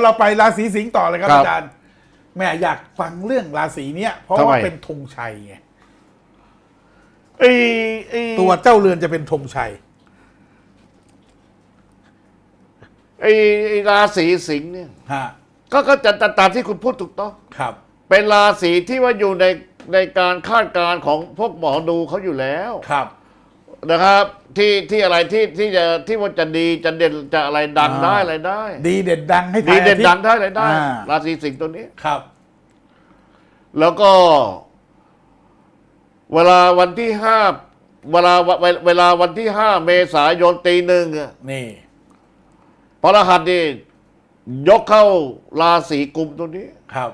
เดี๋ยวเราไปราศีสิงห์ต่อเลยครับครับอาจารย์แม่อยากฟังเรื่องราศีเนี้ยเพราะว่าทำไม เป็นธงชัยไงไอ้ไอ้ตัวเจ้าเรือนจะเป็นธงชัย ไอ้ไอ้ราศีสิงห์เนี่ย ฮะ ก็ก็จะตามที่คุณพูดถูกต้อง ครับ เป็นราศีที่ว่าอยู่ในในการคาดการณ์ของพวกหมอดูเขาอยู่แล้ว ครับ นะครับที่ที่อะไรที่ที่จะที่ว่าจะดีจะเด่นจะอะไรดังอ่าได้อะไรได้ ดีเด่นดังให้ดีทายเด่นอาทิตย์ดังได้อะไรได้อ่าราศีสิงห์ตัวนี้ครับ แล้วก็ เวลาวันที่ห้าเวลาเวลาเวลาวันที่ห้าเมษายนตีหนึ่งอะนี่พระรหัสนี่ยกเข้าราศีกุมตัวนี้ ครับ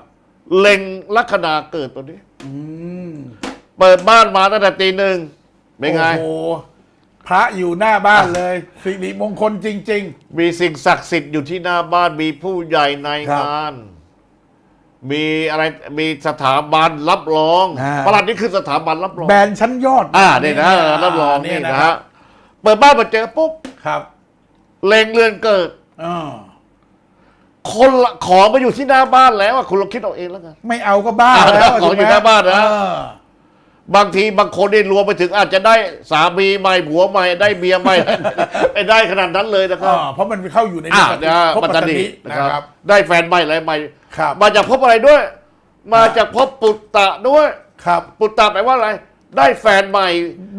เล็งลัคนาเกิดตัวนี้ อืมเปิดบ้านมาตั้งแต่ตีหนึ่ง เป็นไง โอ้โหพระอยู่หน้าบ้านเลย สิริมงคลจริง มีสิ่งศักดิ์สิทธิ์อยู่ที่หน้าบ้านมีผู้ใหญ่ในครับงาน มีอะไรมีสถาบันรับรองอ่า ประหลัดนี่คือสถาบันรับรองๆ แบรนด์ชั้นยอดอ่าเนี่ยนะรับรองนี่เยนะครัฮะบเปิดบ้านมาเจอปุ๊บครับเล็งเรือนเกิด อ่าคนละของมาอยู่ที่หน้าบ้านแล้วอะคุณลองคิดเอาเองแล้วกัน ไม่เอาก็บ้าอ่าแล้วของถูกไหมอยู่หน้าบ้านนะ เออ บางทีบางคนได้รวมไปถึงอาจจะได้สามีใหม่ผัวใหม่ได้เมียใหม่ไม่ได้ขนาดนั้นเลยนะครัอ่าบเพราะมันเข้าอยู่ในอ่าปฏินะภพปัปัตตตาตานีนีนะนะคครัรับบได้แฟนใหม่อะไรใหม่ ครับ มาจากภพอะไรด้วย มาจากภพปุตตะด้วย ครับ ปุตตะแปลว่าอะไร ได้แฟนใหม่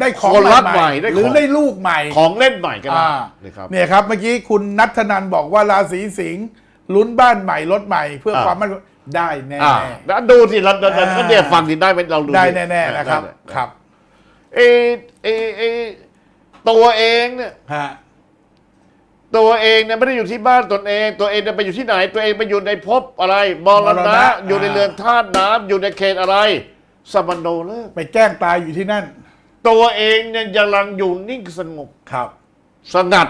ได้ของคนรักใหใหม่ม่ได้หรือของ ได้ลูกใหม่ ของเล่นใหม่ก็ได้อ่านะครับ เนี่ยครับเมื่อกี้คุณนัทนันบอกว่าราศีสิงห์ลุ้นบ้านใหม่รถใหม่ เพื่ออ่าความมั่นคง ได้แน่อ่าแล้วดูสิเราเราเราอ่าเนี่ยฟังสิได้ไหมเราดูได้สิแน่ๆนะครับ ได้ครับเอเอเอตัวเองเนี่ย ฮะตัวเองเนี่ยไม่ได้อยู่ที่บ้านตนเอง ตัวเองเนี่ยไปอยู่ที่ไหน ตัวเองไปอยู่ในภพอะไรมรณะอยู่ในเรือนธาตุน้ำอยู่ในเขตอะไร สมโนเลิกไปแกล้งตายอยู่ที่นั่นตัวเองเนี่ยกำลังอยู่นิ่งสงบ ครับ สงัด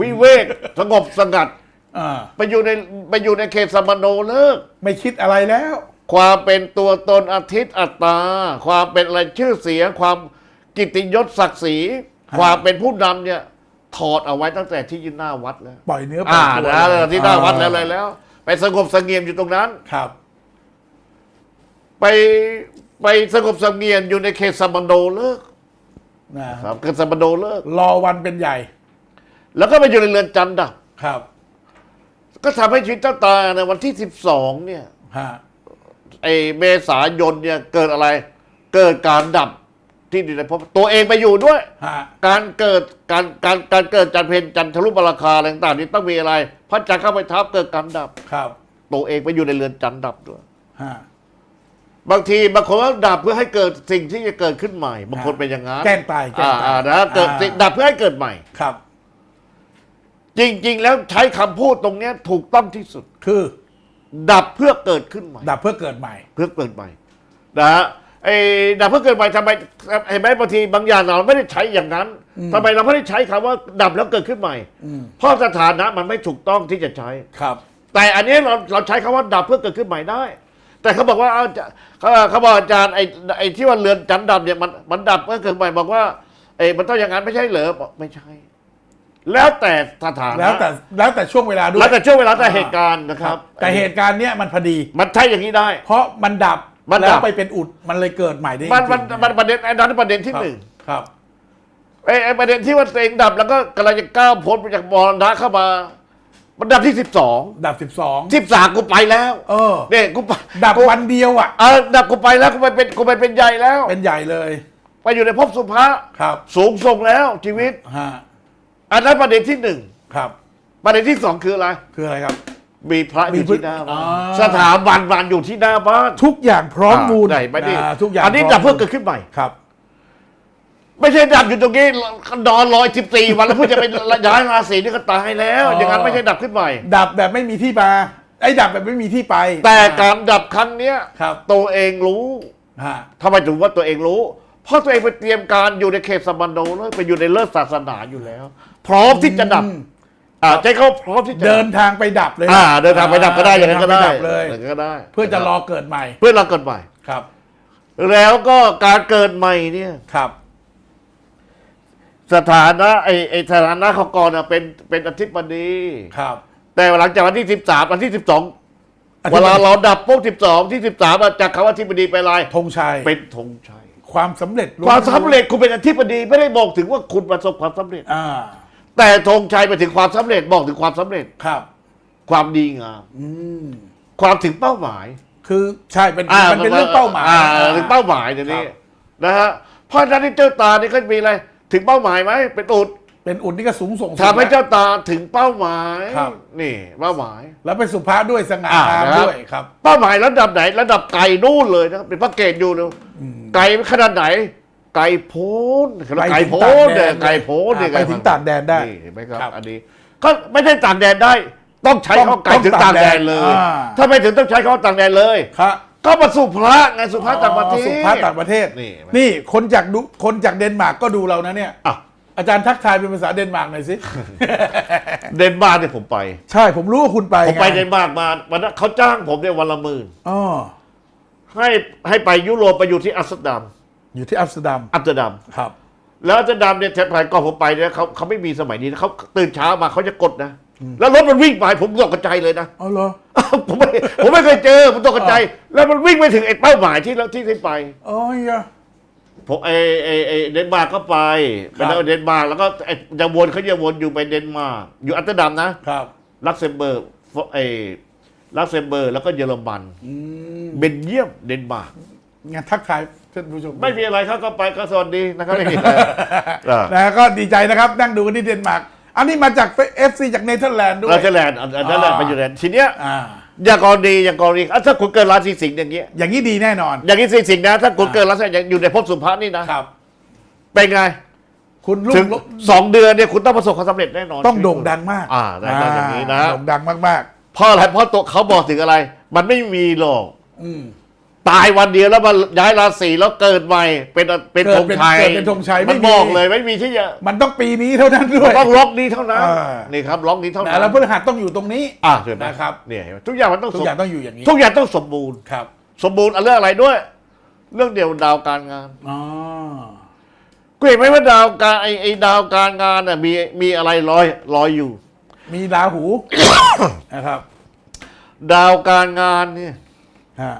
วิเวก สงบสงัด อ่าไปอยู่ในไปอยู่ในเขตสมโนเลิก ไม่คิดอะไรแล้ว ความเป็นตัวตนอาทิตย์อัตตา ความเป็นอะไรชื่อเสียง ความกิตติยศศักดิ์ศรีฮะความเป็นผู้นำเนี่ยถอดเอาไว้ตั้งแต่ที่ยืนหน้าวัดแล้วปล่อยเนื้อปล่ออ่ายตัวนะเลยที่หน้าวัดแล้วเลยแล้ว ไปสงบเสงเงียมอยู่ตรงนั้น ครับ ไปไปสงบเสงเงียมอยู่ในเขตสมโนเลิกนะครับเขตสมโนเลิก รอวันเป็นใหญ่แล้วก็ไปอยู่ในเรือนจำดับ ครับ ก็ทำให้ชีวิตเจ้าตาในวันที่สิบสองเนี่ยฮะไอเมษายนเนี่ยเกิดอะไร เกิดการดับที่ดินในภพตัวเองไปอยู่ด้วย ฮะการเกิดการการการเกิดจันทร์เพนจันทรุปราคาอะไรต่างๆนี่ต้องมีอะไร พระจันทร์เข้าไปทับเกิดการดับ ครับตัวเองไปอยู่ในเรือนจันทร์ดับด้วย ฮะบางทีบางคนก็ดับเพื่อให้เกิดสิ่งที่จะเกิดขึ้นใหม่ บางคนเป็นอย่างนั้นแกล้งตายแกล้งอ่าตาอ่ายนะเกิดสิ่งดับเพื่อให้เกิดใหม่ ครับ จริง ๆ แล้วใช้คำพูดตรงเนี้ยถูกต้องที่สุด คือดับเพื่อเกิดขึ้นใหม่ ดับเพื่อเกิดใหม่ เพื่อเกิดใหม่นะฮะไอ้ดับเพื่อเกิดใหม่ทำไมเห็นไหมบางทีบางอย่างเราไม่ได้ใช้อย่างนั้นทำไมเราไม่ได้ใช้คำว่าดับแล้วเกิดขึ้นใหม่ อืมเพราะสถานะมันไม่ถูกต้องที่จะใช้ ครับ แต่อันนี้เราเราใช้คำว่าดับเพื่อเกิดขึ้นใหม่ได้ แต่เขาบอกว่าเอาจะเขาเขาบอกอาจารย์ไอ้ไอ้ที่ว่าเรือนจันทร์ดับเนี่ยมันมันดับเพื่อเกิดใหม่บอกว่าเอ้มันต้องอย่างนั้นไม่ใช่เหรอบอกไม่ใช่ แล้วแต่สถานะแล้วแต่แล้วแต่ช่วงเวลาด้วยแล้วแต่ช่วงเวลาแต่เหตุการณ์นะครับ แต่เหตุการณ์เนี้ยมันพอดี มันใช่อย่างนี้ได้ เพราะมันดับมันดับ แล้วไปเป็นอุดมันเลยเกิดใหม่ได้มันมันจริงๆมันประเด็นไอ้นั้นประเด็นที่ครับหนึ่งครับ ไอ้ไอ้ประเด็นที่ว่าตัวเองดับแล้วก็กำลังจะก้าวพ้นไปจากมรณะเข้ามา มันดับที่สิบสองดับสิบสองสิบสามกูไปแล้วเออ เนี่ยกูไปดับกูวันเดียวอะ เออดับกูไปแล้วกูไปเป็นกูไปเป็นใหญ่แล้ว เป็นใหญ่เลยไปอยู่ในภพสุภาครับ สูงส่งแล้วชีวิต ฮะ อันนั้นประเด็นที่หนึ่งครับ ประเด็นที่สองคืออะไร คืออะไรครับ มีพระอมียู่พระที่หน้าบ้านอ่าสถาบันวันอยู่ที่หน้าบ้านทุกอย่างพร้อมมูลได้ไหมดิอ่าทุกอย่างอันนี้พร้ดับเพื่อมูลเกิดขึ้นใหม่ครับ ไม่ใช่ดับอยู่ตรงนี้นอนรอยสิบสี่วันแล้วเพื่อจะไปย้ายราศีนี่ก็ตายแล้วอ๋อออย่างนั้นไม่ใช่ดับขึ้นใหม่ ดับแบบไม่มีที่มาไอ้ดับแบบไม่มีที่ไป แต่การดับครั้งเนี้ยครับตัวเองรู้ฮะทำไมถึงว่าตัวเองรู้ เพราะตัวเองไปเตรียมการอยู่ในเขตสมบันโนเลยไปอยู่ในเลิศศาสนาอยู่แล้ว พร้อมที่จะดับอืมอ่าใจเขาพร้อมที่จะเดินทางไปดับเลยอ่า เดินทางไปดับก็ได้อย่างนั้นก็ได้เนทางปดับเลยอย่างนั้นก็ได้เพื่อจะรอเกิดใหม่เพื่อเราเกิดใหม่ ครับ แล้วก็การเกิดใหม่เนี่ย ครับ สถานะไอ้ไอ้สถานะของกรน่ะเป็นเป็นอธิบดีครับแต่หลังจากวันที่สิบสามวันที่สิบสองอธิบดีเวลาเราดับปุ๊บสิบสองที่สิบสามจากคำว่าที่บดีไปลายธงชัยเป็นธงชัยความสำเร็จความสำเร็จคุณเป็นอธิบดีไม่ได้บอกถึงว่าคุณประสบความสำเร็จอ่า แต่ธงชัยไปถึงความสำเร็จบอกถึงความสำเร็จ ครับ ความดีงามอืม ความถึงเป้าหมายคือใช่เป็นมันเป็นเรื่องเป้าหมาย อ่ถึงเป้าหมายเดี๋ยวนี้ครับ นะฮะเพราะฉะนั้นที่เจ้าตานี่ก็มีอะไร ถึงเป้าหมายไหมเป็นอุดเป็นอุ่นที่ก็สูงส่งสุด ทำให้แล้วเจ้าตาถึงเป้าหมายครับ นี่เป้าหมาย แล้วเป็นสุภาพด้วยสง่าอ่างามนะครับ ด้วยครับ เป้าหมายระดับไหน ระดับไกลนู่นเลยนะครับเป็นพระเกตอยู่เลยไกลขนาดไหน ไกลโพ้นไกลโพ้นเนี่ยไกลโพ้นเนี่ยไปถึงต่างแดนได้นี่เห็นไหมครับครับ อันนี้ก็ไม่ได้ต่างแดนได้ ต้องใช้ต้องคำว่าไกลถึงต้องต่างแดนต่างแดนเลยอ่าถ้าไม่ถึงต้องใช้คำว่าต่างแดนเลยครับก็มาสู่พระไงสุภาพต่างประเทศสุภาพต่างประเทศนี่นี่คนจากดูคนจากเดนมาร์กก็ดูเรานะเนี่ยอะอาจารย์ทักทายเป็นภาษาเดนมาร์กหน่อยสิ เดนมาร์กเนี่ยผมไป ใช่ผมรู้ว่าคุณไป ผมไปงเดนมาร์กมาวันนั้นเขาจ้างผมเนี่ยวันละหมื่นอ๋อให้ให้ไปยุโรปไปอยู่ที่อัมสเตอร์ดัม อยู่ที่อัมสเตอร์ดัมอัมสเตอร์ดัมครับ แล้วอัมสเตอร์ดัมเนี่ยแทนก่อนผมไปเนี่ยเขาเขาไม่มีสมัยนี้นะเขาตื่นเช้ามาเขาจะกดนะ แล้วรถมันวิ่งไปผมตกกระจายเลยนะเอาเหรอผมไม่ผมไม่เคยเจอผมตกกระจายแล้วมันวิ่งไปถึงไอ้เป้าหมายที่เราที่ที่ไปโอ้ยอะผมไอไอไอเดนมาร์กก็ไปไปครับแล้วเดนมาร์กแล้วก็ไอ้จะวนเขาจะวนอยู่ไปเดนมาร์กอยู่อัมสเตอร์ดัมนะครับลักเซมเบิร์กไอลักเซมเบิร์กแล้วก็เยอรมันอืมเบนเยียมเดนมาร์กงั้นทักทาย ท่านผู้ชมไม่มีอะไรเขาก็ไปก็สวัสดีนะครับไม่มีอะไรอ่า นะก็ดีใจนะครับนั่งดูกันที่เดนมาร์กอันนี้มาจากเอฟซีจากเนเธอร์แลนด์ด้วย เราจะแลนด์อันอันนั้นแหละอ่า ไปอยู่แลนด์ทีเนี้ยอ่าอย่างกรณีอย่างกรณีอะถ้าคุณเกิดราศีสิงห์อย่างเงี้ยอย่างนี้ดีแน่นอนอย่างนี้สิงห์นะ ถ้าคุณเกิดราศีอย่างอยู่ในภพสุภานี่นะครับ เป็นไงคุณลุถึงงสองเดือนเนี่ยคุณต้องประสบความสำเร็จแน่นอนต้องโด่งดังมากอ่าได้ได้อย่างนี้นะโด่งดังมากเพราะอะไรเพราะตัวเขาบอกถึงอะไร มันไม่มีหรอก ๆอืม ตายวันเดียวแล้วมาย้ายราศีแล้วเกิดใหม่เป็นเป็นเกิธดงเป็นชัยเกิดเป็นธงชัยไม่มันมี บอกเลยไม่มีที่จะมันต้องปีนี้เท่านั้นด้วย ต้องล็อกนี้เท่านั้นอ่านี่ครับล็อกนี้เท่านั้นะนแล้วพฤหัสต้องอยู่ตรงนี้ อ่าเห็นไหมนะครับ เนี่ยเห็นไหมทุกอย่างมันต้องทุกสมอย่างต้องอยู่อย่างนี้ทุกอย่างต้องสมบูรณ์ ครับสมบูรณ์อันเรื่องอะไรด้วย เรื่องเดียวดาวการงานอ๋อกูเห็นไหมว่าดาวการไอไอดาวการงานน่ะมีมีอะไรลอยลอยอยู่ มีราหู นะครับดาวการงานเนี่ยฮะ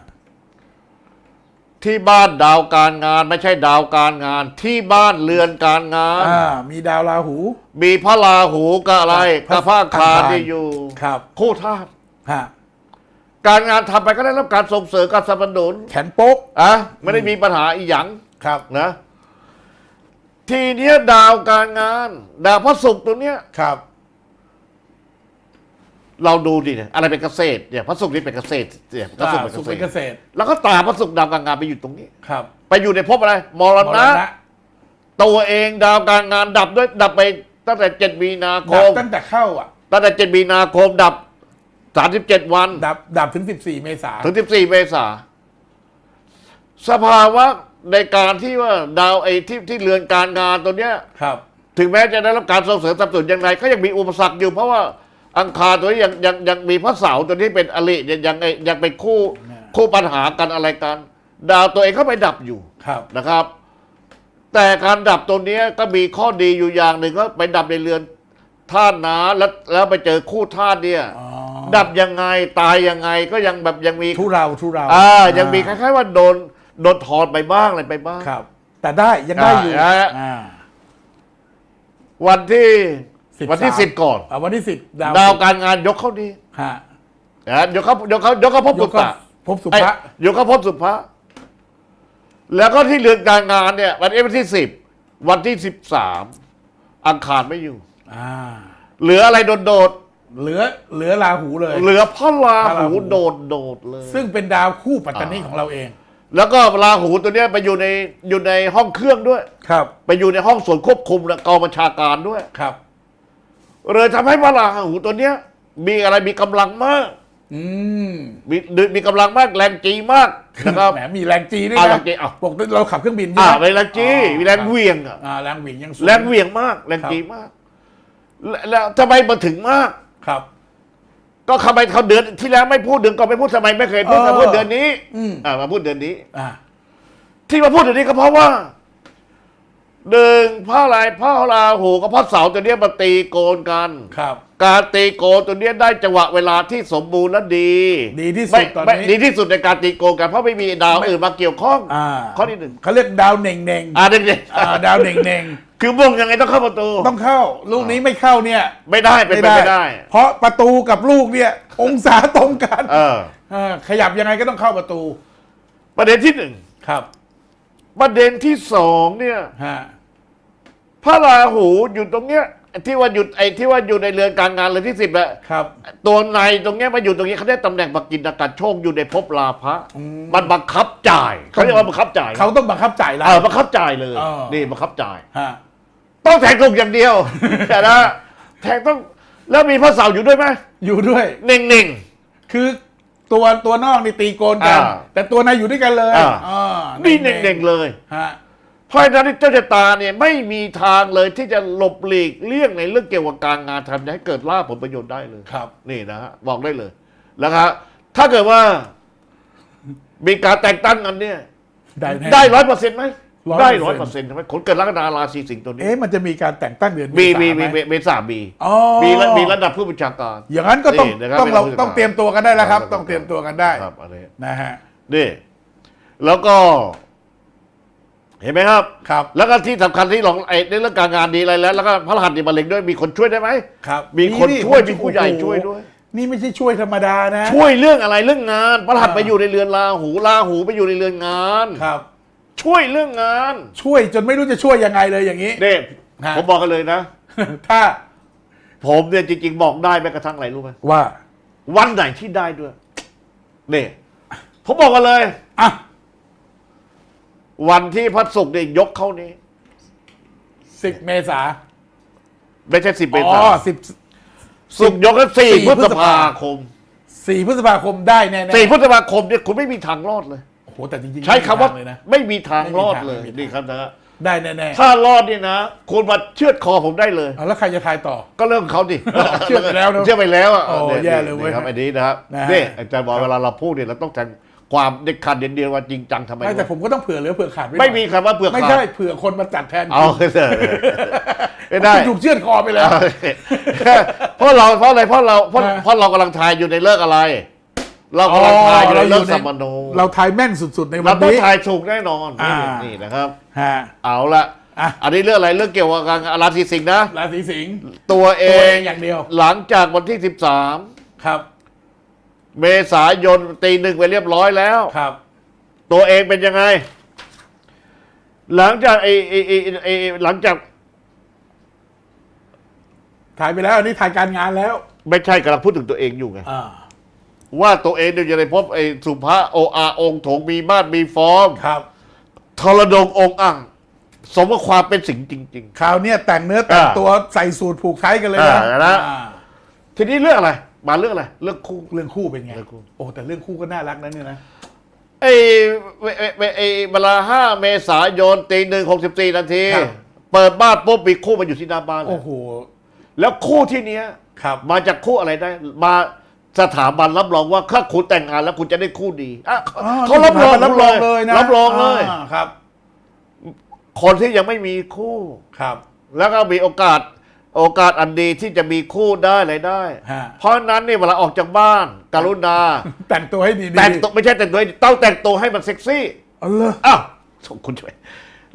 ที่บ้านดาวการงานไม่ใช่ดาวการงาน ที่บ้านเรือนการงาน อ่า มีดาวราหู มีพระราหูกับอะไรพระกับพระอังคารอังคารที่อยู่ครับ คู่ธาตุฮะการงานทำไปก็ได้รับการส่งเสริมการสนับสนุนแขนโป๊กอะไม่ได้มีปัญหาอีหยังครับนะ ทีเนี้ยดาวการงาน ดาวพระศุกร์ตัวเนี้ยครับ เราดูดิเนี่ยอะไรเป็นเกษตรเนี่ยพระศุกร์นี่เป็นเกษตรเนี่ยพระศุกร์อ่าเป็นสุขเกษเป็นเกตรษตรแล้วก็ตาพระศุกร์ดาวการงานไปอยู่ตรงนี้ ครับไปอยู่ในภพอะไรมรมรณะณะ ตัวเองดาวการงานดับด้วยดับไปตั้งแต่เจ็ดมีนาคดับมตั้งแต่เข้าอะ ตั้งแต่เจ็ดมีนาคมดับสามสิบเจ็ดวัน ดับดับถึง 14 เมษาถึงสิบสี่เมษาสภาวะในการที่ว่าดาวไอ้ที่ที่เรือนการงานตัวเนี้ย ครับ ถึงแม้จะได้รับการส่งเสริมสนับสนุนอย่างไร ก็ยังมีอุปสรรคอยู่เพราะว่า อังคารตัวนี้ยังยังยังมีพระเสาร์ตัวนี้เป็นอริยังยังยังยังเป็นคู่เนี่ยคู่ปัญหากันอะไรกัน ดาวตัวเองเข้าไปดับอยู่ครับนะครับ แต่การดับตัวเนี้ยก็มีข้อดีอยู่อย่างหนึ่งก็ไปดับในเรือนธาตุน้ำแล้วแล้วไปเจอคู่ธาตุเนี่ยอ๋อดับยังไงตายยังไงก็ยังแบบยังมีทุเราทุเราอ่ายังมีคล้ายๆว่าโดนโดนถอดไปบ้างอะไรไปบ้างครับ แต่ได้ยังได้อยู่อ่าอ่าวันที่ 13วันที่สิบก่อนอ่าวันที่สิบดาวดาวการงานยกเข้าดีฮะนะยกเข้ายกเข้ายกเข้าพบยสุกเข้าภะพบสุไอ้ภะยกเข้าพบสุภะแล้วก็ที่เรือนการงานเนี่ย วันนี้วันที่สิบวันที่สิบสามอังคารไม่อยู่ อ่า เหลืออะไรโดดโดดเหลือเหลือราหูเลย ๆเหลือพระราพระราหูหู โดดโดดๆเลย ซึ่งเป็นดาวคู่ปัตตานีอ่าของเราเอง แล้วก็ราหูตัวเนี้ยไปอยู่ในอยู่ในห้องเครื่องด้วย ครับ ไปอยู่ในห้องส่วนควบคุมและกองบัญชาการด้วย ครับ เลยทำให้พระราหูตัวเนี้ย มีอะไรมีกำลังมาก อืมมีมีกำลังมากแรงจีมากนะครับ แหมมีแรงจีด้วยอ่านะแรงจีอะ ปกติเราขับเครื่องบินใช่อ่าไหมมีแรงจีมีแรงเหวียงอะ อ่าแรงเหวิ่งยังสูง แรงเหวียงมาก แรงจีมาก แล้วแล้วทำไมมาถึงมาก ครับ ก็ทำไมเขาเดือนที่แล้วไม่พูดเดือนก่อนไม่พูดทำไมไม่เคยพูดเออ มาพูดเดือนนี้อืมอ่ามาพูดเดือนนี้ อ่าที่มาพูดเดือนนี้ก็เพราะว่า หนึ่งพระอะไรพระราหูกับพระเสาร์ตัวเนี้ยมาตีโกนกัน ครับ การตีโกนตัวเนี้ยได้จังหวะเวลาที่สมบูรณ์และดีดีที่สุดไม่ตอนไม่นี้ดีที่สุดในการตีโกนกันเพราะไม่มีดาวอื่นมาเกี่ยวข้องอ่าข้อที่หนึ่งเขาเรียกดาวเน่งเน่งๆอ่าเด็กอ่าดาวเน่งเน่งๆคือม่วงยังไงต้องเข้าประตูๆต้องเข้า ลูกนี้ไม่เข้าเนี่ยไม่ได้เป็นไปไม่ได้ เพราะประตูกับลูกเนี่ยองศาตรงกันเออเออขยับยังไงก็ต้องเข้าประตู ประเด็นที่หนึ่งครับ ประเด็นที่สองเนี่ยฮะพระราหูอยู่ตรงเนี้ยไอ้ที่ว่าหยุดไอ้ที่ว่าอยู่ในเรือนการงานเรือนที่สิบอะครับ ตัวในตรงเนี้ยมาอยู่ตรงนี้เขาได้ตำแหน่งบักกินอากาศโชคอยู่ในภพลาภะอืมมันบังคับจ่ายเขาเรียกว่าบังคับจ่ายเขาต้องบังคับจ่ายแล้วเออบังคับจ่ายเลยเออนี่บังคับจ่ายฮะต้องแทงถูกอย่างเดียว แต่นะแทงต้องแล้วมีพระเสาร์อยู่ด้วยไหมอยู่ด้วยเน่งเน่งคือ ตัวตัวนอกนี่ตีโกนกัน อ่าแต่ตัวในอยู่ด้วยกันเลยอ่า อ่าๆนี่เน่งเน่งๆเลย ฮะ เพราะฉะนั้นเจ้าชะตาเนี่ยไม่มีทางเลยที่จะหลบหลีกเลี่ยงในเรื่องเกี่ยวกับการงานทำให้เกิดลาภผลประโยชน์ได้เลยครับ นี่นะฮะบอกได้เลยแล้วครับถ้าเกิดว่ามีการแต่งตั้งกันเนี่ย ได้แน่ได้ร้อยเปอร์เซ็นต์ไหม100% ได้ร้อยเปอร์เซ็นต์ใช่ไหมคนเกิดลัคนาราศีสิงห์ตัวนี้ เอ๊ะมันจะมีการแต่งตั้งเดือนมีเษามีไหมีเมษามีอ๋อมีระมีระดับผู้บัญชาการ อย่างนั้นก็ต้องนี่นะครับต้องเราเป็นผู้จัดการ ต้องเตรียมตัวกันได้แล้วครับครับ ต้องเตรียมตัวกันได้ครับอันนี้นะฮะนี่แล้วก็ เห็นไหมครับ ครับแล้วก็ที่สำคัญที่ลองไอ้ในเรื่องการงานดีอะไรแล้ว แล้วก็พระรหัสดีมาเล็งด้วยมีคนช่วยได้ไหม ครับมีคนช่วยนี่มีผู้ใหญ่โอ้โช่วยด้วย นี่ไม่ใช่ช่วยธรรมดานะช่วยเรื่องอะไรเรื่องงานพระรหัสอ่าไปอยู่ในเรือนลาหูลาหูไปอยู่ในเรือนงาน ครับ ช่วยเรื่องงานช่วยจนไม่รู้จะช่วยยังไงเลยอย่างนี้ เด็ฮะ ผมบอกกันเลยนะ ถ้าผมเนี่ยจริง ๆ บอกได้แม้กระทั่งอะไรรู้ไหมว่าวันไหนที่ได้ด้วยนี่ผมบอกกันเลย อะวันที่พระศุกร์เนี่ยยกเข้านี้ สิบเมษาไม่ใช่สิบเมอ๋ษาอสิบ ศุกร์ยกกันสี่สี่พฤพฤษษภาภาคมสี่พฤษภาคมได้แน่ๆสี่พฤษภาคมเนี่ยคุณไม่มีทางรอดเลยโอ้โหแต่จริงๆใช้คำว่าไม่มีทงเลยนะ ไม่มีทางรอดไม่มีทางเลยไม่มีทาง นี่ครับนะฮะได้แน่ๆถ้ารอดเนี่ยนะคุณมาเชือดคอผมได้เลยเอาแล้วใครจะทายต่อ ก็เรื่องของเขาดิ เชื่อไปแล้วนะเชื่อไปแล้วอะโอ้นี่แย่เลยเว้ยนี่ครับอันนี้นะครับนะฮะ นี่อาจารย์บอกเวลาเราพูดเนี่ยเราต้องแทงความเด็ดขาดเด่นเดียวว่าจริงจังทำไมไม่แต่วะผมก็ต้องเผื่อเหลือเผื่อขาดว้ไม่มีคำว่าเปลือกไม่ขาใช่ดเผื่อคนมาจัดแทนเอาเถอะไม่ได้ คุณถูกเชือดคอไปแล้ว เพราะเราเพราะอะไรเพราะเราเพราะอ่า เพราะเรากำลังทายอยู่ในเลิกอะไร เรากำลังทายอยู่ในเลิกสัมมโนเราทายแม่นสุดๆในวัเรานต้องนี้ ทายถูกแน่นอนอ่านี่ นี่นะครับ ฮะ เอาละอะ อันนี้เรื่องอะไรเรื่องเกี่ยวกับการราศีสิงห์นะ ราศีสิงห์ตัวเอตัวเองงอย่างเดียวหลังจากวันที่ ครับ13 เมษายนตีหนึ่งไปเรียบร้อยแล้ว ครับ ตัวเองเป็นยังไง หลังจากไอ้ไอ้ไอ้ไอ้หลังจากถ่ายไปแล้วอันนี้ถ่ายการงานแล้ว ไม่ใช่กำลังพูดถึงตัวเองอยู่ไง อ่า ว่าตัวเองเนี่ยจะได้พบไอ้สุภาโออาองค์โถงมีมาดมีฟอร์มครับ ทรดงองค์อ่างสมกับความเป็นสิ่งจริง คราวเนี้ยแต่งเนื้อแต่งอ่าตัวใส่สูตรผูกไทยกันเลยนะอ่านะ อ่าๆ ทีนี้เรื่องอะไร มาเรื่องอะไร เรื่องคู่ เรื่องคู่เป็นไง เรื่องคู่ โอ้แต่เรื่องคู่ก็น่ารักนะเนี่ยนะ ไอ้ไอ้ไอ้ไอ้เวลาห้าเมษายนตีหนึ่งหกสิบสี่นาที ครับ เปิดบ้านปุ๊บมีคู่มาอยู่ที่หน้าบ้านเลโอ้ยโห แล้วคู่ที่เนี้ย ครับ มาจากคู่อะไรได้ มา สถาบันรับรองว่าถ้าคุณแต่งงานแล้วคุณจะได้คู่ดีอะอ๋อเขารับรองรับรองเลยนะรับรองเลยาครับ คนที่ยังไม่มีคู่ ครับ แล้วก็มีโอกาสโอกาสอันดีที่จะมีคู่ได้อะไรได้ ฮะ เพราะฉะนั้นเนี่ยเวลาออกจากบ้าน กรุณา แต่งตัวให้ดีๆแต่งตัวไม่ใช่แต่งตัวให้ต้องแต่งตัวให้มันเซ็กซี่ เอาเลยอ้าวส่งคุณช่วย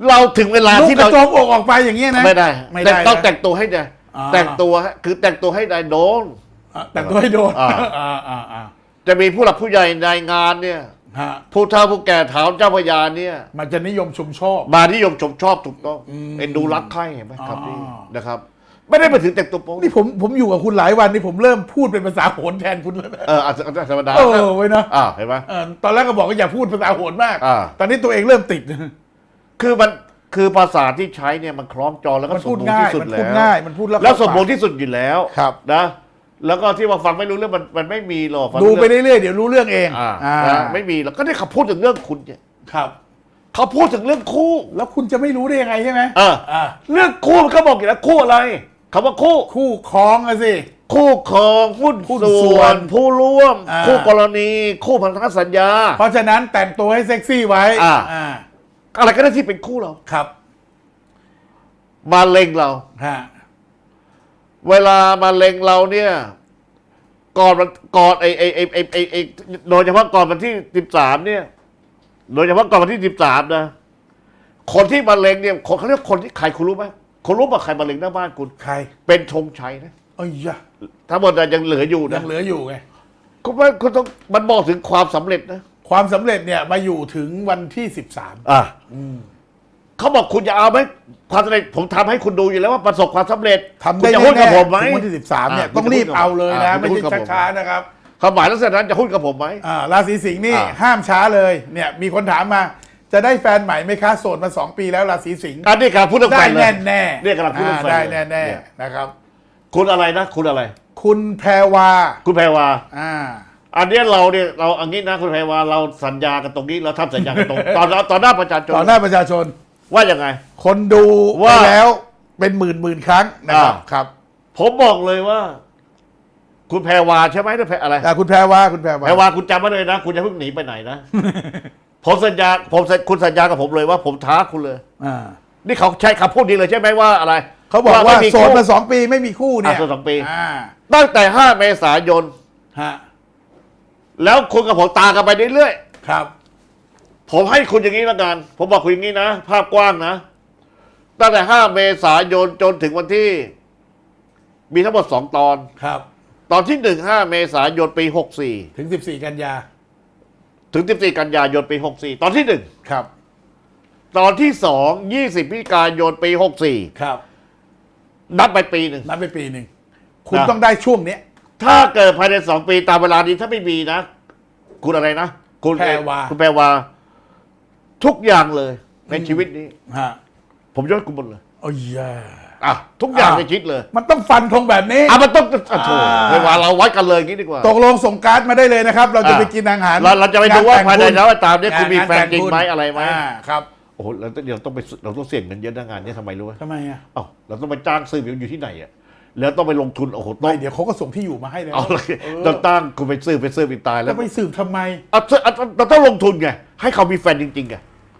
เราถึงเวลาลูกที่กระเราโจมอกออกไปอย่างเงี้ยนะไม่ได้ไม่ได้แต่ต้องนะ แต่งตัวให้ได้อ่า แต่งตัวให้คือแต่งตัวให้ได้โดนอะ แต่งตัวให้โดนอ่า อ่าอ่าอ่าจะมีผู้หลักผู้ใหญ่ในงานเนี่ย ฮะผู้เฒ่าผู้แก่ถามเจ้าพระยาเนี่ย มันจะนิยมชมชอบ มานิยมชมชอบถูกต้องอืมเอ็นดูรักใคร่เห็นไหมครับอ๋อนี่นะครับ ไม่ได้มาถึงแต่งตัวโป๊ะนี่ผมผมอยู่กับคุณหลายวันนี่ผมเริ่มพูดเป็นภาษาโหนแทนคุณแล้วนะเอออาจจะธรรมดาเออไว้ยนะอ่าเห็นไหม เออตอนแรกก็บอกว่าอย่าพูดภาษาโหนมาก อ่า ตอนนี้ตัวเองเริ่มติด คือมันคือภาษาที่ใช้เนี่ยมันคล้องจองแล้วก็มันสมพูดบูรณ์ง่ายที่สุดมันแล้พูดวง่ายมันพูดแล้วแล้วเข้าสมบูรณ์ปากที่สุดอยู่แล้วครับ นะ แล้วก็ที่ว่าฟังไม่รู้เรื่องมันมันไม่มีหรอกฟังดูไปเรื่องเรื่อยๆเดี๋ยวรู้เรื่องเองอ่าอ่านะไม่มีหรอกก็ได้เขาพูดถึงเรื่องคุณเนี่ยครับ เขาพูดถึงเรื่องคู่แล้วคุณจะไม่รู้ได้ยังไงใช่ไหมอ่าอ่าเรื่องคู่มันก็บอกอยู่แล้วคู่อะไรคำว่าคู่ คู่ครองอะสิ คู่ครองหุ้นหุ้นส่ส่ววนนผู้ร่วม อ่า คู่กรณี คู่พันธสัญญา เพราะฉะนั้นแต่งตัวให้เซ็กซี่ไว้อ่า อ่าอะไรก็ได้ที่เป็นคู่เราครับมาเล็งเราฮะ เวลามาเล็งเราเนี่ยก่อนมันก่อนไอไอไอไอไอไอโดยเฉพาะก่อนวันที่สิบสามเนี่ย โดยเฉพาะก่อนวันที่สิบสามนะ คนที่มาเล็งเนี่ยคนเขาเรียกคนที่ใครคุณรู้ไหมคุณรู้ป่ะใครมาเล็งหน้าบ้านคุณ ใครเป็นธงชัยนะเอ้ยยะทั้งหมดน่ะยังเหลืออยู่ยันะงเหลืออยู่ไง คุณว่าคุณต้องมันบอกถึงความสำเร็จนะความสำเร็จเนี่ยมาอยู่ถึงวันที่สิบสามอะ เขาบอกคุณจะเอาไหมความสำเร็จผมทำให้คุณดูอยู่แล้วว่าประสบความสำเร็จทำคุณได้จะหุ้นกับแน่ผมไหมๆถึงวันที่สิบสามเนี่ยอะต้องรีบเอาเลยนะ อะไม่คุณจะใช่หุ้นกับผม ช้าๆนะครับความหมายลักษณะนั้นจะหุ้นกับผมไหม อ่าราศีสิงห์นี่อ่าห้ามช้าเลยเนี่ยมีคนถามมา จะได้แฟนใหม่ไหมคะโสดมาสองปีแล้วราศีสิงห์อันนี้การพูดเรื่องแฟได้นเลยแน่แน่เนี่ยกำลังพูดเรื่องแฟนได้เลยแน่แน่เนี่ยๆนะครับ คุณอะไรนะ คุณอะไร คุณแพรวาคุณแพรวา อ่า อันเนี้ยเราเนี่ยเราอันนี้นะคุณแพรวาเราสัญญากันตรงนี้เราทำสัญญากันตรง ตอนเราตอนหน้าประชาชน ต่อหน้าประชาชน ว่ายังไง คนดูว่า ไปแล้วเป็นหมื่นหมื่นครั้งนะครับอ่าครับผมบอกเลยว่า คุณแพรวาใช่ไหมหรือแพรอะไรอ่าคุณแพรวาคุณแพรวาแพรวาคุณจำไว้เลยนะ คุณจะเพิ่งหนีไปไหนนะ ผมสัญญาผมสัญคุณสัญญากับผมเลยว่าผมท้าคุณเลย อ่านี่เขาใช้คำพูดนี้เลยใช่ไหมว่าอะไรเขาบอกว่าไม่มีโสดคู่ มาสองปีไม่มีคู่เนี่ยอะโสดสองปี อ่าตั้งแต่ 5 เมษายน ฮะแล้วคุณกับผมตามกันไปเรื่อยครับๆ ผมให้คุณอย่างนี้ละกัน ผมบอกคุณอย่างนี้นะ ภาพกว้างนะ ตั้งแต่ 5 เมษายนจนถึงวันที่ มีทั้งหมด 2 ตอน ครับ ตอนที่ 1 5 เมษายนปี64ถึง 14 กันยาถึง 14 กันยายนปี 64 ตอนที่ ครับ 1 ตอนที่ 2 20พฤศจิกายนปี ครับ64 นับไปปีหนึ่ง นับไปปีหนึ่งคุณนะ ต้องได้ช่วงเนี้ยถ้าเกิดภายใน 2 ปีตามเวลานี้ถ้าไม่มีนะ คุณอะไรนะ คุณแพรวา คุณแปลว่า ทุกอย่างเลยในชีวิตนี้ ฮะผมยกให้คุณหมดเลยโอ้ยยาอะทุกอย่างอะในชีวิตเลยมันต้องฟันธงแบบนี้ อะมันต้องอะโถอ่า เวลาเราวัดกันเลยอย่างนี้ดีกว่า ตกลงส่งการ์ดมาได้เลยนะครับ เราจะอ่าไปกินอาหารเราเราจะไปดูว่าภายในแล้วงตามเนี่ยคุณมีงาแฟนจริงไหมแต่อะไรไหมอ่าครับโอ้โหเราต้องเดี๋ยวต้องไปเราต้องเสี่ยงเงินเยอะนะงานเนี้ทำไมรู้ไหมทำไมอะเอ้าเราต้องไปจ้างซื้ออยู่ที่ไหนอะแล้วต้องไปลงทุนโอ้โหต้อไม่งเดี๋ยวเขาก็ส่งที่อยู่มาให้แล้วเอาเลยเออต้องตั้งคุณไปซื้อไปซื้อไปตายแล้แล้ววไปสืบทำไมเอาเอาเอาเราต้องลงทุนไงให้เขามีแฟนจริงๆไง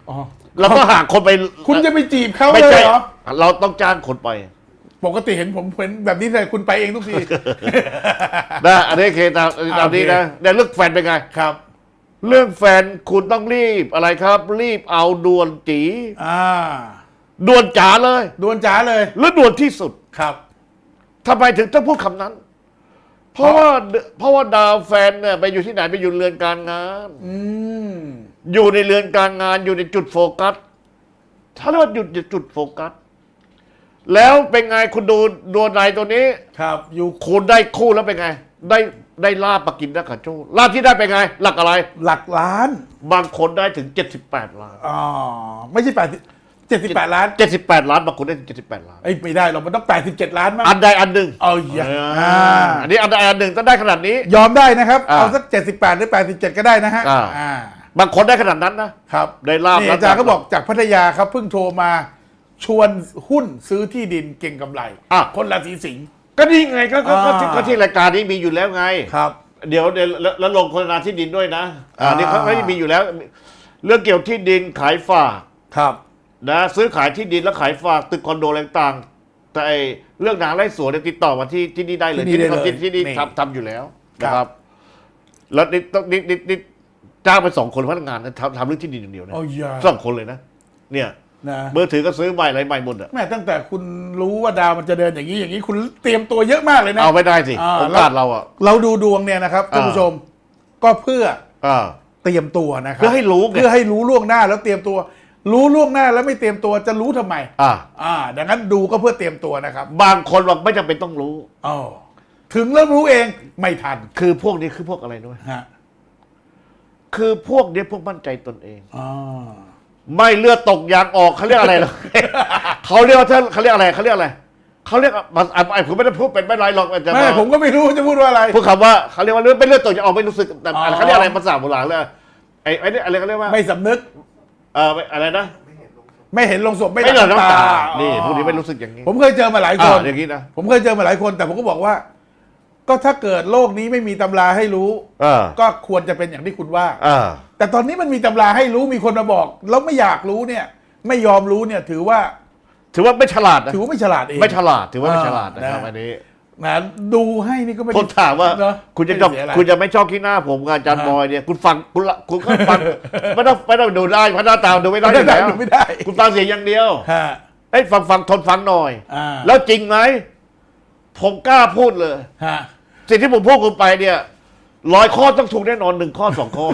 อ๋อเราก็หาคนไปคุณจะไปจีบเขาไม่เลยใช่เหรอเราต้องจ้างคนไป ปกติเห็นผมเห็นแบบนี้เลยคุณไปเองทุกทีนะอันนี้เคตามตามนี้โอเคนะเนี่ยเรื่องแฟนเป็นไงครับ เรื่องแฟนคุณต้องรีบอะไรครับ รีบเอาด่วนจีอ่าด่วนจ๋าเลยดวนจ๋าเลย และด่วนที่สุดครับทำไมถึงต้องพูดคำนั้น เพราะว่าเพราะว่าดาวแฟนเนี่ยไปอยู่ที่ไหนไปอยู่เรือนการงาน อืม อยู่ในเรือนการงานอยู่ในจุดโฟกัสถ้าเรียกว่าหยุดจุดโฟกัส แล้วเป็นไงคุณดูดวงในตัวนี้ ครับ อยู่คุณได้คู่แล้วเป็นไง ได้ได้ลาบมากินได้ขัดโชคลาบที่ได้เป็นไง หลักอะไร หลักล้าน บางคนได้ถึง 78 ล้าน อ๋อ ไม่ใช่แปดเจ็ดสิบแปดล้าน78 ล้านบางคนได้ถึง78 ล้าน เอ้ยไม่ได้หรอกมันต้องแปดสิบเจ็ดล้านมั้งอันใดอันหนึ่งเอาอย่าอ่าอันนี้อันใดอันหนึ่งต้องได้ขนาดนี้ ยอมได้นะครับ อ่าเอาสักเจ็ดสิบแปดหรือแปดสิบเจ็ดก็ได้นะฮะอ่า อ่า บางคนได้ขนาดนั้นนะครับได้ลาบนี่แล้วอาจารย์ก็บอกจากพัทยาครับเพิ่งโทรมาชวนหุ้นซื้อที่ดินเก่งกำไรอะ คนราศีสิงห์ ก็นี่ไงก็ก็ก็ที่อ่า ก็ที่รายการนี้มีอยู่แล้วไง ครับ เดี๋ยวเดี๋ยวแล้วแล้วลงโฆษณาที่ดินด้วยนะอ่าอ่า นี่เขาไม่มีอยู่แล้ว เรื่องเกี่ยวที่ดินขายฝากครับ นะซื้อขายที่ดินแล้วขายฝากตึกคอนโดอะไรต่างๆแต่ไอ้เรื่องหนาไร่สวนเนี่ยติดต่อมาที่ที่นี่ได้เลยที่นี่ได้เลยที่ที่นี่นี่ทำทำอยู่แล้วครับนะครับ แล้วนี่ต้องนี่นี่นี่ จ้างไปสองคนพนักงานนะทำทำเรื่องที่ดินอย่างเดียวนะโอ้ยาสองคนเลยนะเนี่ยนะมือถือก็ซื้อใหม่อะไรใหม่หมดอะแม่ตั้งแต่คุณรู้ว่าดาวมันจะเดินอย่างนี้อย่างนี้คุณเตรียมตัวเยอะมากเลยนะเอาไม่ได้สิอ่าโอกาสเราอะเราดูดวงเนี่ยนะครับท่านอ่าผู้ชมก็เพื่ออ่าเตรียมตัวนะครัเพื่อให้รู้ไงเพื่อให้รู้ล่วงหน้าแล้วเตรียมตัว รู้ล่วงหน้าแล้วไม่เตรียมตัวจะรู้ทำไม อ่า อ่า ดังนั้นดูก็เพื่อเตรียมตัวนะครับ บางคนบอกไม่จำเป็นต้องรู้อ๋อถึงแล้วรู้เองไม่ทัน คือพวกนี้คือพวกอะไรด้วยฮะ คือพวกเนี้ยพวกมั่นใจตนเองอ๋อไม่เลือดตกยางออกเขาเรียกอะไรหรอ เขาเรียกว่าเธอเขาเรียกอะไรเขาเรียกอะไรเขาเรียกอะอะไอ้ผมไม่ได้พูดเป็นไม่ไรหรอกแต่ไม่ผมก็ไม่รู้จะพูดว่าอะไร พูดคำว่าเขาเรียกว่าเลือดเป็นเลือดตกยางออกไม่รู้สึกแต่อ๋อ เขาเรียกอะไรภาษาโบราณเลยไอ้ไอ้นี่อะไรเขาเรียกว่าไม่สำนึก เอออะไรนะไม่เห็นลงศพไม่ไม่เหลือน้ำตาอ๋อนี่พวกนี้ไม่รู้สึกอย่างนี้ ผมเคยเจอมาหลายคอ่านอย่างนี้นะ ผมเคยเจอมาหลายคนแต่ผมก็บอกว่า ก็ถ้าเกิดโลกนี้ไม่มีตำราให้รู้เออก็ควรจะเป็นอย่างที่คุณว่าเออแต่ตอนนี้มันมีตำราให้รู้มีคนมาบอก แล้วไม่อยากรู้เนี่ย ไม่ยอมรู้เนี่ย ถือว่าถือว่าไม่ฉลาดนะถือว่าไม่ฉลาดเอง ไม่ฉลาดถือว่าไม่ฉลาดอ่านะครับนะอันนี้นะดูให้นี่ก็ไม่ผได้มถามว่า เนอะคุณจะชอบไม่ได้เสียอะไร คุณจะไม่ชอบขี้หน้าผมกับอาจารย์ฮะบอยเนี่ยคุณฟังคุณละคุณก็ฟัง ไม่ต้องไม่ต้องดูได้เพราะหน้าตาดูไม่ได้ไม่อยู่ได้แล้วดูไม่ได้ คุณฟังเสียงอย่างเดียวฮะเอ้ยฟังฟังทนฟังหน่อย อ่าแล้วจริงไหมผมกล้าพูดเลย ฮะ สิ่งที่ผมพูดคุณไปเนี่ยร้อยข้อต้องถูกแน่นอนหนึ่งข้อสองข้อ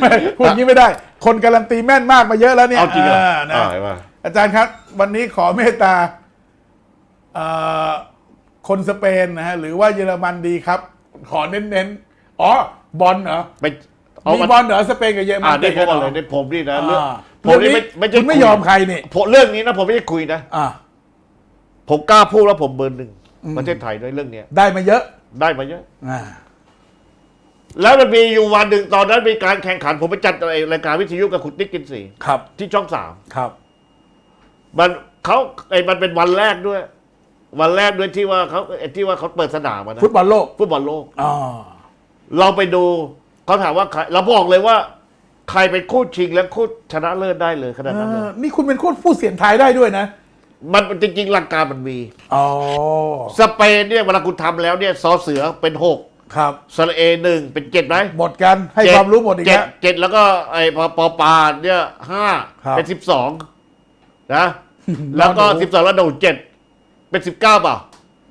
ไม่พูดอย่างนี้ไม่ได้ คนการันตีแม่นมากมาเยอะแล้วเนี่ยเอาจริงเหรอนะอ่าเห็นปะอาจารย์ครับ วันนี้ขอเมตตาเอ่อคนสเปนนะฮะ หรือว่าเยอรมันดีครับ ขอเน้นๆ อ๋อ บอลเหรอ ไปเอามีมาบอลเหรอสเปนกับเยอรมัอ่านได้ผมกัอะหไรรได้ผมนี่นะเรื่องอ่าผมนี่เรื่ไม่องไม่ใช่คุณไม่คุยอมใครนี่ผมเรื่องนี้นะผมไม่ได้คุยนะ อ่า ผมกล้าพูดแล้วผมเบอร์หนึ่งอืม ประเทศไทยด้วยเรื่องเนี้ยได้มาเยอะได้มาเยอะ อ่าแล้วมันมีอยู่วันหนึ่งตอนนั้นมีการแข่งขันผมไปจัดรายการวิทยุกับคุณติ๊กกินสีครับที่ช่องสามครับ มันเขาไอ้มันเป็นวันแรกด้วย วันแรกด้วยที่ว่าเขาไอ้ที่ว่าเขาเปิดสนามอะนะฟุตบอลโลกฟุตบอลโลก อ๋อเราไปดูเขาถามว่าใครเราบอกเลยว่า ใครเป็นคู่ชิงและคู่ชนะเลิศได้เลยขนาดนั้นเลเอยอนี่คุณเป็นคนผู้เสียงไทายได้ด้วยนะ มันจริงๆหลักการมันมี อ๋อ สเปนเนี่ยเวลาคุณทำแล้วเนี่ยซอเสือเป็นหกครับ สระเอหนึ่งเป็นเจ็ดไหมหมดกันให้เจ็ดความรู้หมดอีกเจ็ดแล้ว เจ็ดแล้วก็ไอ้ปอปอปาเนี่ยห้าครับเป็นสิบสองนะแล้วก็แล้วหนูสิบสองแล้วหนูเจ็ดเป็นสิบเก้าเปล่า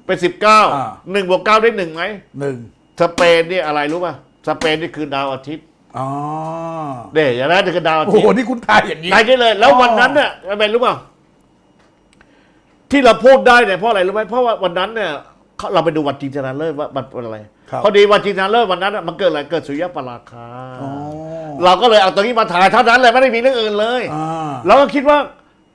เป็นสิบเก้าอ่า หนึ่งบวกเก้าได้หนึ่งไหมหนึ่งสเปนนี่อะไรรู้ป่ะสเปนนี่คือดาวอาทิตย์อ๋อ เดี๋ยวอย่างนั้นคือดาวอาโอ้ทิตโห ย์นี่คุณทายอย่างนี้ได้ได้เลย แล้วอ๋อวันนั้นเนี่ยอะไรรู้ป่ะ ที่เราพูดได้เนี่ยเพราะอะไรรู้ไหมเพราะว่าวันนั้นเนี่ยเขาเราไปดูวันจริงชนะเลิศว่ามันเป็นอะไร ครับ พอดีวันจริงชนะเลิศวันนั้นน่ะมันเกิดอะไรเกิดสุริยะปราคา อ๋อเราก็เลยเอาตรงนี้มาถ่ายเท่านั้นเลยไม่ได้มีเรื่องอื่นเลย อ่าเราก็คิดว่า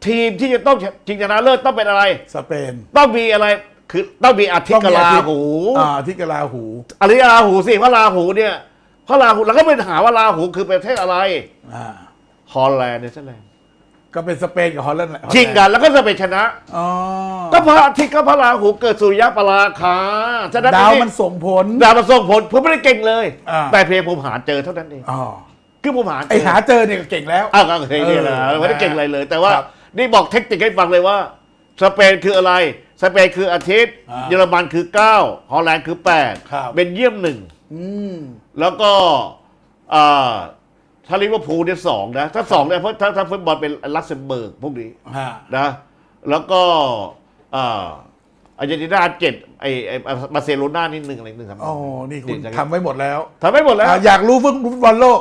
ทีมที่จะต้องชิงชนะเลิศต้องเป็นอะไร สเปนต้องมีอะไรคือต้องมีอาทิตย์กบลาหู อ่าที่กลาหูอาทิตย์กบลาหูสิพระราหูเนี่ยพระราหูเราก็ไปหาว่าราหูคือประเทศอะไร อ่า ฮอลแลนด์เนเธอร์แลนด์ ก็เป็นสเปนกับฮอลแลนด์ชิงกันแล้วก็จะไปชนะ อ๋อก็พระอาทิตย์ก็พระราหูเกิดสุริยะปราคาฉะนั้นดาวมันส่งผล ดาวมันส่งผลผมไม่ได้เก่งเลย อ่า แต่เพียงผมหาเจอเท่านั้นเองอ๋อคือผมหาเจไอหาเจอเนี่ยก็เก่งแล้ว อ้าวก็เคยเนี่ยนะเออไม่ได้เก่งอะไรเลย แต่ว่าครับนี่บอกเทคนิคให้ฟังเลยว่า สเปนคืออะไร สเปนคืออาทิตย์ อ่าเยอรมันคือ9ฮอลแลนด์คือครับ8เบนเยียมหนึ่ง อืม แล้วก็อ่า ถ้าลิเวอร์พูลเนี่ยสองนะ ถ้าสองเนี่ยเพราะถ้าถ้าฟุตบอลเป็นลักเซมเบิร์กพวกนี้ฮะนะ แล้วก็อ่าอาร์เจนตินาเจ็ดไอไอบาร์เซโลนานี่หนึ่งอะไรหนึ่งสามโอ้นี่คุณนี่ทำไว้หมดแล้วทำไม่หมดแล้ว อะอยากรู้ฟุตบอลโลก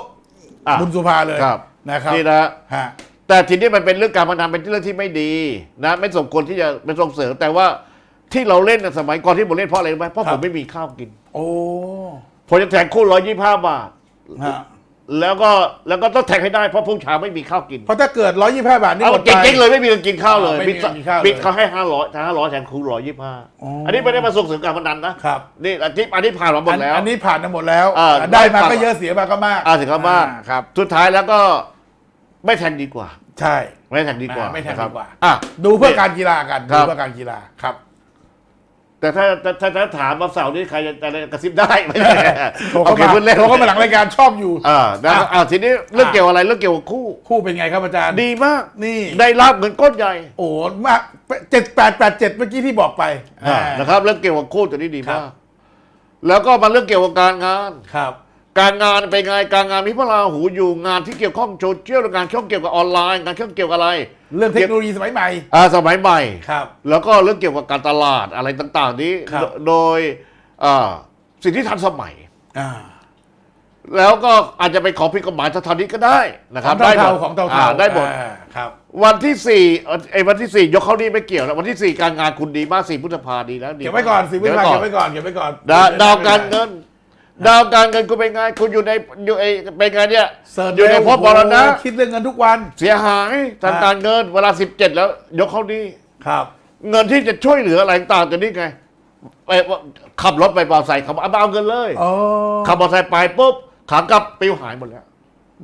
อะบุญสุภาเลยครับ นะครับนี่นะฮะ แต่ทีนี้มันเป็นเรื่องการพนันเป็นเรื่องที่ไม่ดีนะไม่สมควรที่จะเป็นส่งเสริมแต่ว่าที่เราเล่นน่ะสมัยก่อนที่ผมเล่นเพราะอะไรรู้ไหมเพราะครัผบ มไม่มีข้าวกินโอ้ผมจะแทงคู่ร้อยยี่ห้าบาท ฮะ แล้วก็แล้วก็ต้องแทงให้ได้เพราะพรุ่งเช้าไม่มีข้าวกินเพราะถ้าเกิด 125 บาทนี่เอาหมดเก่ไปงๆเลยไม่มีเงินกินข้าวเลยอ่าไม่มีเงินกินข้าวเลยบิดเขาให้ห้าร้อยถ้าห้าร้อยแทงคู่ร้อยยี่ห้าอ๋ออั อันนี้ไม่ได้มาส่งเสริมการพนันนะครับ นี่อันนี้อันนี้ผ่านมาหมอัดนแล้ว อันนี้ผ่านมาหมดแล้ว อ่าได้มาได้ก็เยอะเสียมาก็มากอ่าถึงก็มาก อ่ครับ สุดท้ายแล้วก็ไม่แทงดีกว่า ใช่ ไม่แทงดีกว่าอ่าไม่แทงนะครับดีกว่าอะ ดูเพื่อการกีฬากัน ครัดูบ เพื่อการกีฬาครับ แต่ถ้าถ้าถ้าถ้าถามมาเสาร์นี้ใครจะจะกระซิบได้ไม่ได้โทรโอเข้าเคมาพูดเล่นโทรเข้ามาหลังรายการชอบอยู่ อ่านะอะ อ่าทีนี้เรื่องอะเกี่ยวอะไรเรื่องเกี่ยวกับคู่ คู่เป็นไงครับอาจารย์ ดีมากนี่ ได้รับเงินก้อนใหญ่โอ้มากเจ็ดแปดแปดเจ็ดเมื่อกี้ที่บอกไปอ่าอ่านะครับ เรื่องเกี่ยวกับคู่ตัวนี้ดีครัมากบแล้วก็มาเรื่องเกี่ยวกับการงาน ครับ การงานเป็นไงการงานมีพระราหูอยู่งานที่เกี่ยวข้องโซเชียลงานช่องเกี่ยวกับออนไลน์งานช่องเกี่ยวกับอะไร เรื่องเทคโนโลยีสมัยใหม่อ่าสมัยใหม่ครับ แล้วก็เรื่องเกี่ยวกับการตลาดอะไรต่าง ๆ นี้ครับ โดโดยอ่าสิ่งที่ทันสมัย อ่า แล้วก็อาจจะไปขอผิดกฎหมายสถานนี้ก็ได้นะขครัอบงได้หมเทาดๆของเทาอ่ๆได้หมด อ่าครับ วันที่สี่เอ่อไอ้วันที่สี่ยกเข้านี่ไม่เกี่ยวนะวันที่สี่การงานคุณดีมากสี่พฤษภาดีแล้วดีเก็บไว้ก่อนสิวิเก็บพาไว้ก่อนเก็บไว้ก่อนเก็บไว้ก่อน ดาวดาวการเงิน ดาวการเงินคุณเป็นไงคุณอยู่ในอยู่ไอ้เป็นไงเนี่ยเสิร์ชอยู่ในเร็วภพบรณะโอ้โหคิดเรื่องเงินทุกวัน เสียหายทางการเงินเวลาสิบเจ็ดแล้ว ยกเข้านี่ครับ เงินที่จะช่วยเหลืออะไรต่างๆตัวนี้ไงไปว่าขับรถไปบอลไซค์ขับเอาเอาเงินเลยอ๋อขับบอลไซค์ไปปุ๊บขากลับปิวหายหมดแล้ว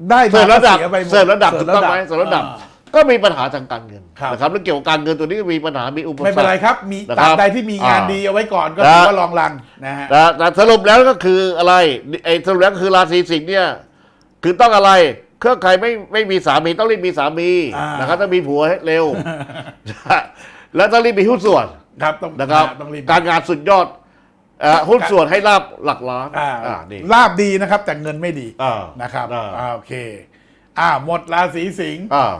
ได้เสริมระดับสียไปหมดเสริมระดับถูกต้องไหมเสริมระดับอ่า ก็มีปัญหาทางการเงินครับ นะครับเรื่องเกี่ยวกับการเงินตัวนี้ก็มีปัญหามีอุปสรรค ไม่เป็นไรครับ มีนะตครัราบบใดที่มีงานอ่าดีเอาไว้ก่อนก็นะถือว่าลองรันนะฮะแต่แต่สรุปแล้วก็คืออะไรไอ้สรุปแล้วก็คือราศีสิงห์เนี่ยคือต้องอะไรเครื่องใครไม่ไม่มีสามีต้องรีบมีสามีอ่าน นะครับต้องมีผัวให้เร็ว แล้วต้องรีบมีหุ้นส่วนครับต้องนะครับต้องรีบการงานสุดยอดเอ่อหุ้นส่วนให้ลาบหลักล้านอ่าอ่านี่ลาบดีนะครับ แต่เงินไม่ดีอ่านะครับอ่าอ่าโอเค อ่าหมดราศีสิงห์อ่า